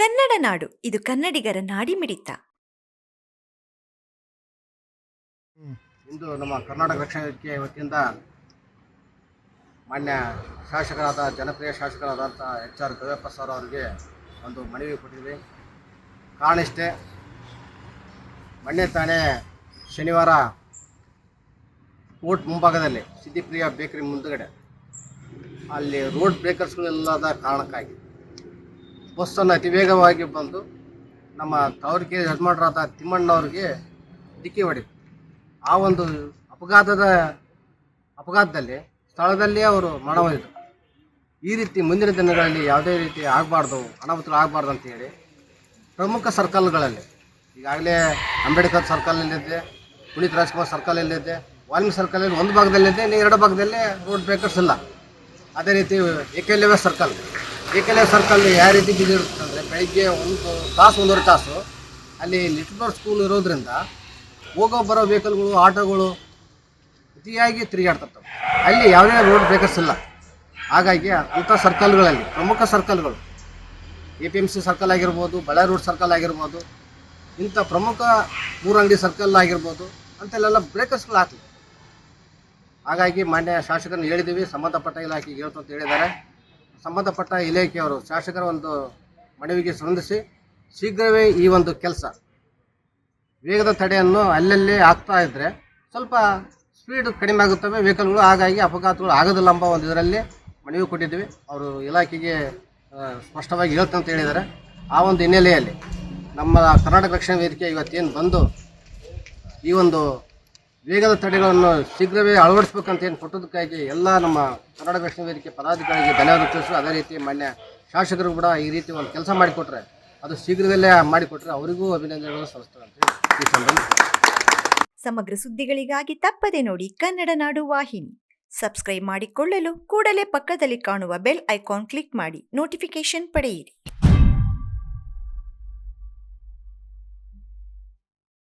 ಕನ್ನಡ ನಾಡು. ಇದು ಕನ್ನಡಿಗರ ನಾಡಿಮಿಡಿತ. ಇಂದು ನಮ್ಮ ಕರ್ನಾಟಕ ರಕ್ಷಣಾ ವತಿಯಿಂದ ಮಾನ್ಯ ಶಾಸಕರಾದ, ಜನಪ್ರಿಯ ಶಾಸಕರಾದಂಥ ಎಚ್ ಆರ್ ಗವಿಯಪ್ಪ ಸರ್ ಅವರಿಗೆ ಒಂದು ಮನವಿ ಕೊಟ್ಟಿದ್ವಿ. ಕಾರಣ ಇಷ್ಟೇ, ಮೊನ್ನೆ ತಾನೇ ಶನಿವಾರ ಕೋರ್ಟ್ ಮುಂಭಾಗದಲ್ಲಿ ಸಿದ್ದಿಪ್ರಿಯ ಬೇಕರಿ ಮುಂದುಗಡೆ, ಅಲ್ಲಿ ರೋಡ್ ಬ್ರೇಕರ್ಸ್ಗಳಿಲ್ಲದ ಕಾರಣಕ್ಕಾಗಿ ಬಸ್ಸನ್ನು ಅತಿ ವೇಗವಾಗಿ ಬಂದು ನಮ್ಮ ತವರಿಗೆ ಯಜಮಾನರಾದ ತಿಮ್ಮಣ್ಣವ್ರಿಗೆ ಡಿಕ್ಕಿ ಹೊಡಿತು ಆ ಒಂದು ಅಪಘಾತದ ಅಪಘಾತದಲ್ಲಿ ಸ್ಥಳದಲ್ಲೇ ಅವರು ಮರಣ ಹೊಂದಿದ್ರು. ಈ ರೀತಿ ಮುಂದಿನ ದಿನಗಳಲ್ಲಿ ಯಾವುದೇ ರೀತಿ ಆಗಬಾರ್ದು, ಅನಾಹುತಗಳು ಆಗಬಾರ್ದು ಅಂತ ಹೇಳಿ ಪ್ರಮುಖ ಸರ್ಕಲ್ಗಳಲ್ಲಿ, ಈಗಾಗಲೇ ಅಂಬೇಡ್ಕರ್ ಸರ್ಕಲ್ನಲ್ಲಿದ್ದೆ, ಪುನೀತ್ ರಾಜ್ಕುಮಾರ್ ಸರ್ಕಲ್ನಲ್ಲಿದ್ದೆ, ವಾಲ್ಮೀಕಿ ಸರ್ಕಲಲ್ಲಿ ಒಂದು ಭಾಗದಲ್ಲಿದ್ದೆ, ಇನ್ನು ಎರಡು ಭಾಗದಲ್ಲಿ ರೋಡ್ ಬ್ರೇಕರ್ಸ್ ಇಲ್ಲ. ಅದೇ ರೀತಿ ಏಕಲವ್ಯ ಸರ್ಕಲ್. ಏಕಲವ್ಯ ಸರ್ಕಲ್ ಯಾವ ರೀತಿ ಬಿದ್ದಿರುತ್ತೆ ಅಂದರೆ ಬೆಳಿಗ್ಗೆ ಒಂದು ತಾಸು, ಒಂದೂವರೆ ತಾಸು ಅಲ್ಲಿ ಲಿಟ್ಲ್ ಸ್ಕೂಲ್ ಇರೋದ್ರಿಂದ ಹೋಗೋ ಬರೋ ವೆಹಿಕಲ್ಗಳು ಆಟೋಗಳು ಅತಿಯಾಗಿ ತಿರುಗಾಡ್ತಿರ್ತವೆ ಅಲ್ಲಿ ಯಾವುದೇ ರೋಡ್ ಬ್ರೇಕರ್ಸ್ ಇಲ್ಲ. ಹಾಗಾಗಿ ಅಂಥ ಸರ್ಕಲ್ಗಳಲ್ಲಿ ಪ್ರಮುಖ ಸರ್ಕಲ್ಗಳು A P M C circle ಆಗಿರ್ಬೋದು ಬಳೆ ರೋಡ್ ಸರ್ಕಲ್ ಆಗಿರ್ಬೋದು, ಇಂಥ ಪ್ರಮುಖ ಮೂರಂಗಡಿ ಸರ್ಕಲ್ ಆಗಿರ್ಬೋದು ಅಂತೆಲ್ಲ ಬ್ರೇಕರ್ಸ್ಗಳು ಹಾಕಲಿ ಹಾಗಾಗಿ ಮಾನ್ಯ ಶಾಸಕರನ್ನು ಹೇಳಿದ್ದೀವಿ ಸಂಬಂಧಪಟ್ಟ ಇಲಾಖೆಗೆ ಹೇಳ್ತು ಅಂತ ಹೇಳಿದ್ದಾರೆ. ಸಂಬಂಧಪಟ್ಟ ಇಲಾಖೆಯವರು ಶಾಸಕರ ಒಂದು ಮನವಿಗೆ ಸ್ಪಂದಿಸಿ ಶೀಘ್ರವೇ ಈ ಒಂದು ಕೆಲಸ ವೇಗದ ತಡೆಯನ್ನು ಅಲ್ಲಲ್ಲಿ ಆಗ್ತಾ ಇದ್ದರೆ ಸ್ವಲ್ಪ ಸ್ಪೀಡ್ ಕಡಿಮೆ ಆಗುತ್ತವೆ. ವೆಹಿಕಲ್ಗಳು ಹಾಗಾಗಿ ಅಪಘಾತಗಳು ಆಗೋದಿಲ್ಲ ಎಂಬ ಒಂದು ಇದರಲ್ಲಿ ಮನವಿ ಕೊಟ್ಟಿದ್ವಿ ಅವರು ಇಲಾಖೆಗೆ ಸ್ಪಷ್ಟವಾಗಿ ಹೇಳ್ತಂತ ಅಂತ ಹೇಳಿದ್ದಾರೆ. ಆ ಒಂದು ಹಿನ್ನೆಲೆಯಲ್ಲಿ ನಮ್ಮ ಕರ್ನಾಟಕ ರಕ್ಷಣಾ ವೇದಿಕೆ ಇವತ್ತೇನು ಬಂದು ಈ ಒಂದು ವೇಗದ ತಡೆಗಳನ್ನು ಶೀಘ್ರವೇ ಅಳವಡಿಸ್ಬೇಕಂತ ಏನು ಕೊಟ್ಟದಕ್ಕಾಗಿ ಎಲ್ಲ ನಮ್ಮ ಕನ್ನಡ ರಕ್ಷಣಾ ವೇದಿಕೆ ಪದಾಧಿಕಾರಿಗೆ ಧನ್ಯವಾದ ತಿಳಿಸು, ಅದೇ ರೀತಿ ಮಾನ್ಯ ಶಾಸಕರು ಕೂಡ ಈ ರೀತಿ ಒಂದು ಕೆಲಸ ಮಾಡಿಕೊಟ್ರೆ, ಅದು ಶೀಘ್ರದಲ್ಲೇ ಮಾಡಿಕೊಟ್ರೆ ಅವರಿಗೂ ಅಭಿನಂದನೆಗಳು ಸಲ್ಲಿಸ್ತಾರೆ ಸಮಗ್ರ ಸುದ್ದಿಗಳಿಗಾಗಿ ತಪ್ಪದೆ ನೋಡಿ ಕನ್ನಡ ನಾಡು ವಾಹಿನಿ. ಸಬ್ಸ್ಕ್ರೈಬ್ ಮಾಡಿಕೊಳ್ಳಲು ಕೂಡಲೇ ಪಕ್ಕದಲ್ಲಿ ಕಾಣುವ ಬೆಲ್ ಐಕಾನ್ ಕ್ಲಿಕ್ ಮಾಡಿ ನೋಟಿಫಿಕೇಶನ್ ಪಡೆಯಿರಿ.